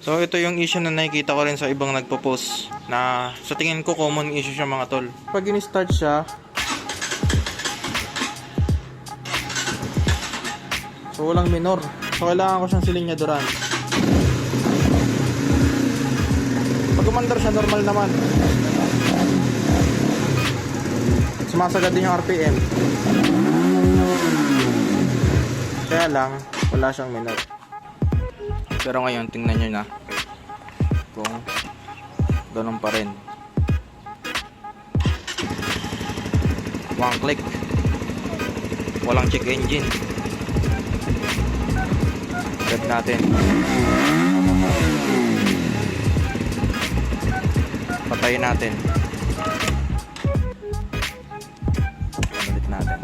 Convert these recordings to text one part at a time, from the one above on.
So ito yung issue na nakikita ko rin sa ibang nagpo-post na sa tingin ko common issue siya mga tol. Pag in-start siya, so walang minor. So kailangan ko siyang silinyaduran. Pag umandar siya, normal naman. Sumasagad din yung RPM. Kaya lang, wala siyang minor. Pero ngayon, tingnan nyo na kung ganun pa rin. One click. Walang check engine. Red natin. Patayin natin. Balik natin.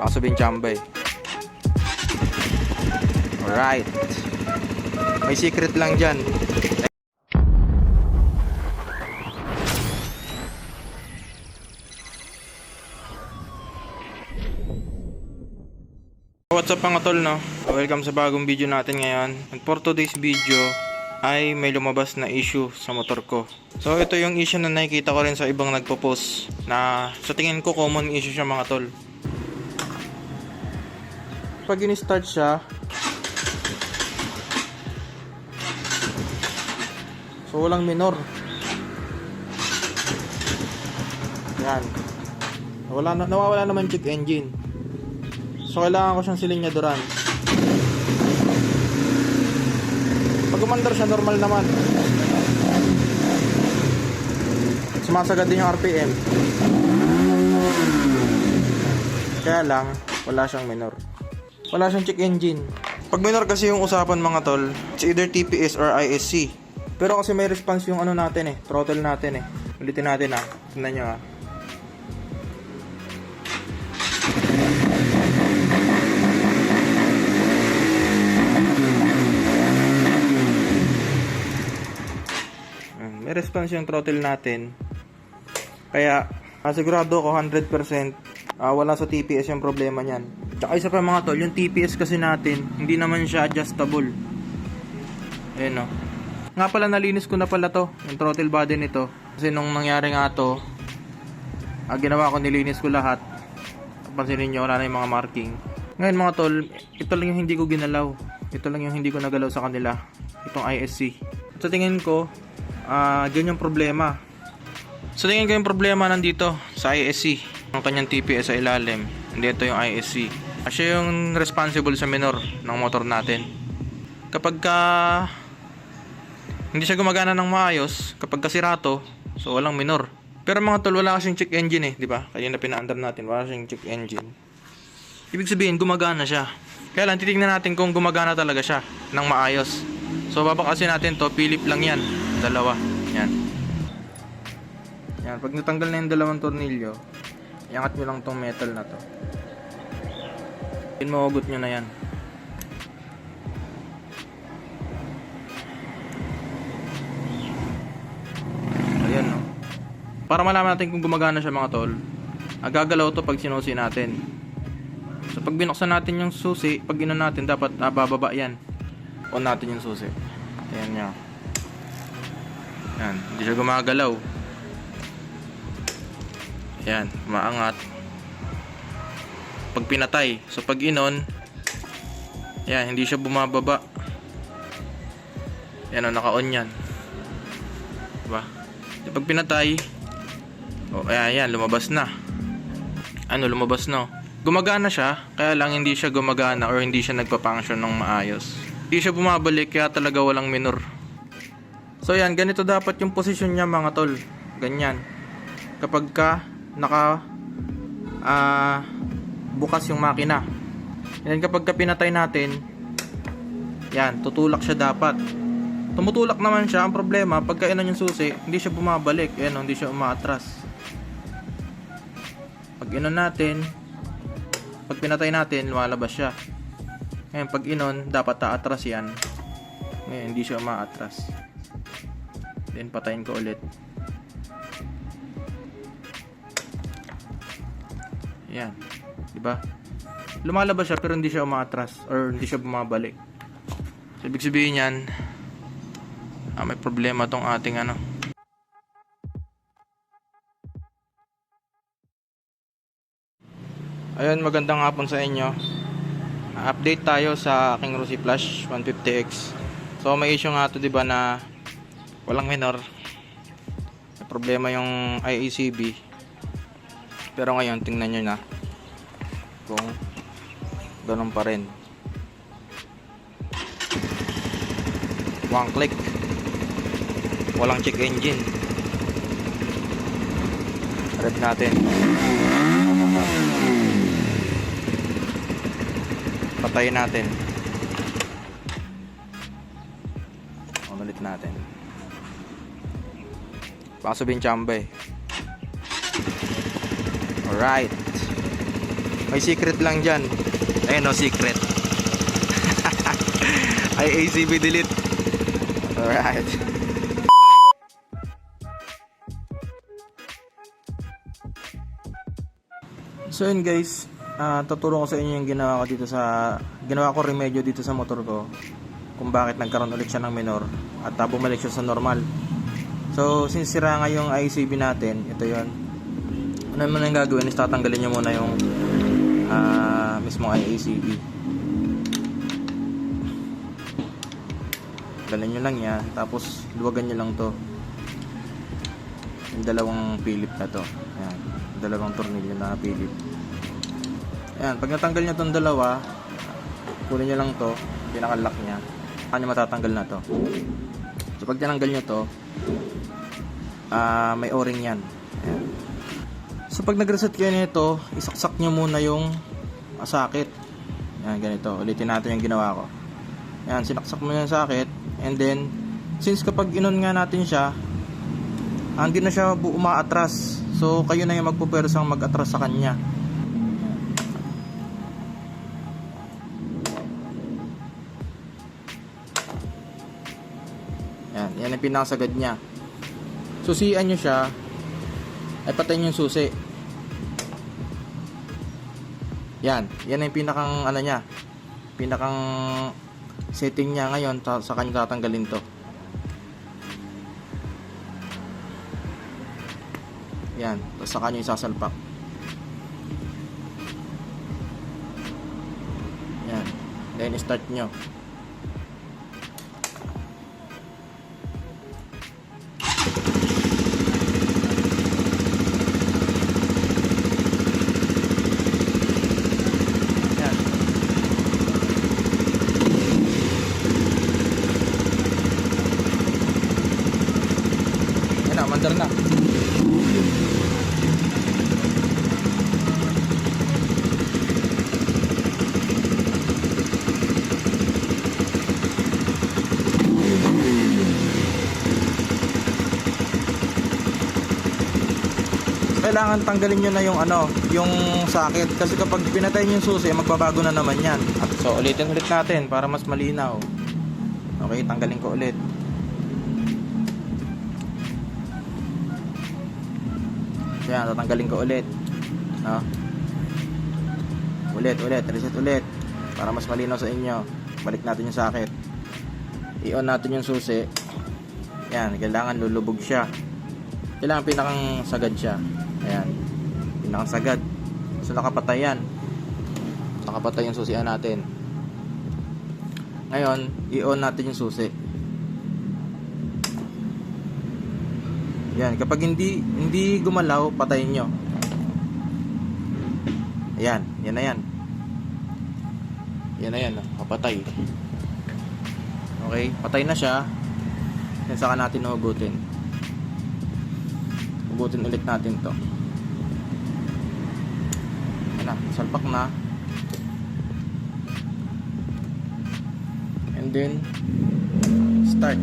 Baka sabihin chamba eh. Alright. May secret lang dyan. What's up mga tol no? Welcome sa bagong video natin ngayon. And for today's video ay may lumabas na issue sa motor ko. So ito yung issue na nakikita ko rin sa ibang nagpo-post na sa tingin ko common issue siya mga tol. Pag in-start siya, So walang minor. Yan. Wala na, nawawala naman check engine. So kailangan ko siyang silinyaduran. Pag umandar siya, normal naman. Sumasagad din yung RPM. Kaya lang, wala siyang minor. Wala siyang check engine. Pag minor kasi yung usapan mga tol, it's either TPS or ISC. Pero kasi may response yung ano natin eh, throttle natin eh. Ulitin natin ah. Tingnan nyo ah. Mm, May response yung throttle natin. Kaya, sigurado ko 100% ah, wala sa TPS yung problema niyan. Tsaka isa pa mga tol, yung TPS kasi natin, hindi naman siya adjustable. Ayun oh. Nga pala nalinis ko na pala to, yung throttle body nito. Kasi nung nangyari nga to, ah, ginawa ko nilinis ko lahat. Pansinin nyo, wala na yung mga marking. Ngayon mga tol, ito lang yung hindi ko ginalaw. Ito lang yung hindi ko nagalaw sa kanila. Itong ISC. Sa tingin ko, ah, dyan yung problema. Sa tingin ko yung problema nandito sa ISC. Ang kanyang TPS sa ilalim. Hindi ito yung ISC. Siya yung responsible sa minor ng motor natin. Kapag ka hindi siya gumagana ng maayos kapag kasirato, so walang minor. Pero mga tol, wala kasing check engine eh, di ba? Kaya na pinaandar natin, wala kasing check engine. Ibig sabihin, gumagana siya. Kaya lang, titignan natin kung gumagana talaga siya ng maayos. So, babakasin natin to, Philip lang yan. Dalawa. Yan. Yan, pag natanggal na yung dalawang tornilyo, iangat nyo lang tong metal na to. Yun, mahugot nyo na yan. Para malaman natin kung gumagana siya mga tol, agagalaw to pag sinusi natin. So pag binuksan natin yung susi, pag ino natin dapat ah, bababa yan. On natin yung susi. Ayan niya. Yan, hindi siya gumagalaw. Ayan, maangat. Pag pinatay, so pag inon, yan, hindi siya bumababa. Yan, o, naka-on yan. Diba? Pag pinatay, oh, ayan, ayan, lumabas na. Ano, lumabas no? Gumagana siya, kaya lang hindi siya gumagana or hindi siya nagpa-function ng maayos. Hindi siya bumabalik, kaya talaga walang minor. So yan, ganito dapat yung posisyon niya mga tol. Ganyan. Kapag ka naka ah bukas yung makina. Yan kapag ka pinatay natin, yan, tutulak siya dapat. Tumutulak naman siya. Ang problema, pagka inan yung susi, hindi siya bumabalik. Ayan, oh, hindi siya umaatras. Pag inon natin, pag pinatay natin, lumalabas siya. Ngayon, pag inon, dapat taatras yan. Ngayon, hindi siya umaatras. Then, patayin ko ulit. Yan. Diba? Lumalabas siya pero hindi siya umaatras or hindi siya bumabalik. So, ibig sabihin yan, ah, may problema tong ating ano. Ayun, magandang hapon sa inyo. Update tayo sa aking Rusi Flash 150X. So, may issue nga to, di ba, na walang minor. May problema yung IACB. Pero ngayon, tingnan nyo na kung ganun pa rin. One click. Walang check engine. Red natin. Patayin natin. Ulit natin. Baka sabihin chamba eh. Alright. May secret lang dyan. Eh, no secret. Ay, ACB delete. Alright. So yun guys, ah tuturo ko sa inyo yung ginawa ko dito sa ginawa ko remedyo dito sa motor ko kung bakit nagkaroon ulit siya ng minor at uh, bumalik siya sa normal. So since sira nga yung ICB natin, ito yon. Ano naman ang gagawin is tatanggalin nyo muna yung ah mismong IACB. Tanggalin nyo lang yan, tapos luwagan nyo lang to. Yung dalawang Philip na to. Ayan, dalawang tornilyo na Philip. Ayan, pag natanggal nyo tong dalawa, kunin nyo lang to, pinaka-lock nya. Kanya matatanggal na to. So pag tinanggal nyo to, ah may o-ring yan. Ayan. So pag nag-reset kayo nito, isaksak nyo muna yung ah, sakit. Ayan, ganito. Ulitin natin yung ginawa ko. Ayan, sinaksak mo yung sakit. And then, since kapag inon nga natin siya, ah, hindi na siya umaatras. So, kayo na yung magpupersang mag-atras sa kanya. Yan, yan ang pinakasagad niya. Susian nyo siya, ay patayin yung susi. Yan, yan ang pinakang ano niya, pinakang setting niya ngayon sa kanya tatanggalin to. Yan, tapos sa kanya isasalpak. Yan, then start nyo. Yan. Yan na, mandar na. Kailangan tanggalin nyo na yung ano, yung sakit. Kasi kapag pinatay nyo yung susi, magbabago na naman yan. At so, ulitin ulit natin para mas malinaw. Okay, tanggalin ko ulit. Yan, tatanggalin ko ulit. No? Ulit, ulit, reset ulit. Para mas malinaw sa inyo. Balik natin yung sakit. I-on natin yung susi. Yan, kailangan lulubog siya. Kailangan pinakang sagad siya. Ayan. Pinakang sagad. So nakapatay yan. Nakapatay yung susian natin. Ngayon, i-on natin yung susi. Yan, kapag hindi hindi gumalaw, patayin nyo. Ayan, yan na yan. Yan na yan, kapatay. Okay, patay na siya. Yan saka natin hugutin. Hugutin ulit natin to. Na, salpak na. And then, start.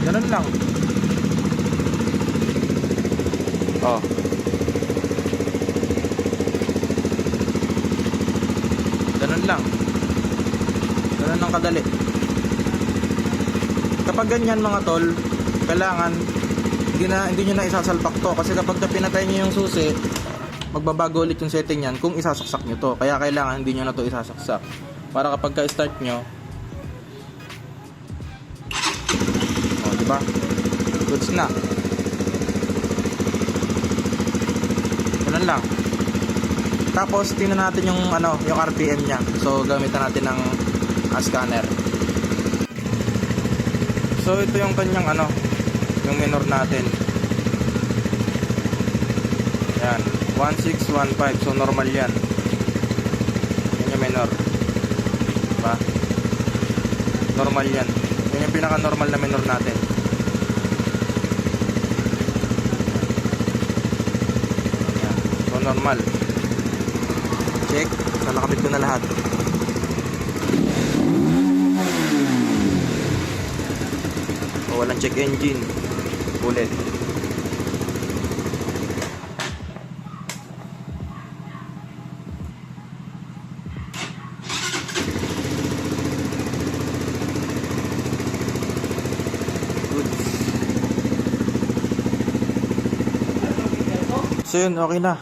Ganun lang. Oh. Ganun lang. Ganun lang kadali. Kapag ganyan mga tol, kailangan hindi, na, hindi nyo na isasalpak to kasi kapag na pinatay nyo yung susi magbabago ulit yung setting yan kung isasaksak nyo to. Kaya kailangan hindi nyo na to isasaksak. Para kapag ka-start nyo, o, diba? Goods na. Ganun lang. Tapos, tingnan natin yung, ano, yung RPM niya. So, gamitan natin ng ah, scanner. So, ito yung kanyang, ano, yung minor natin. Yan. 1615. So, normal yan. Yan yung minor. Diba? Normal yan. Yan yung pinaka-normal na minor natin. Yan. So, normal. Check. So, nakabit ko na lahat. Walang check engine. Ulit. So yun, okay na.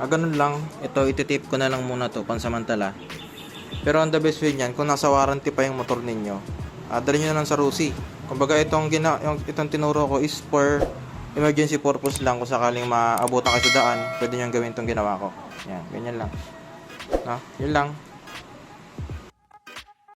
Ah, ganun lang. Ito, ititip ko na lang muna to pansamantala. Pero ang the best way niyan, kung nasa warranty pa yung motor ninyo, ah, dali nyo na lang sa Rusi. Kumbaga itong, gina, yung, itong tinuro ko is for emergency purpose lang kung sakaling maabutan kayo sa daan, pwede nyo gawin itong ginawa ko. Yan, ganyan lang. No? Yun lang.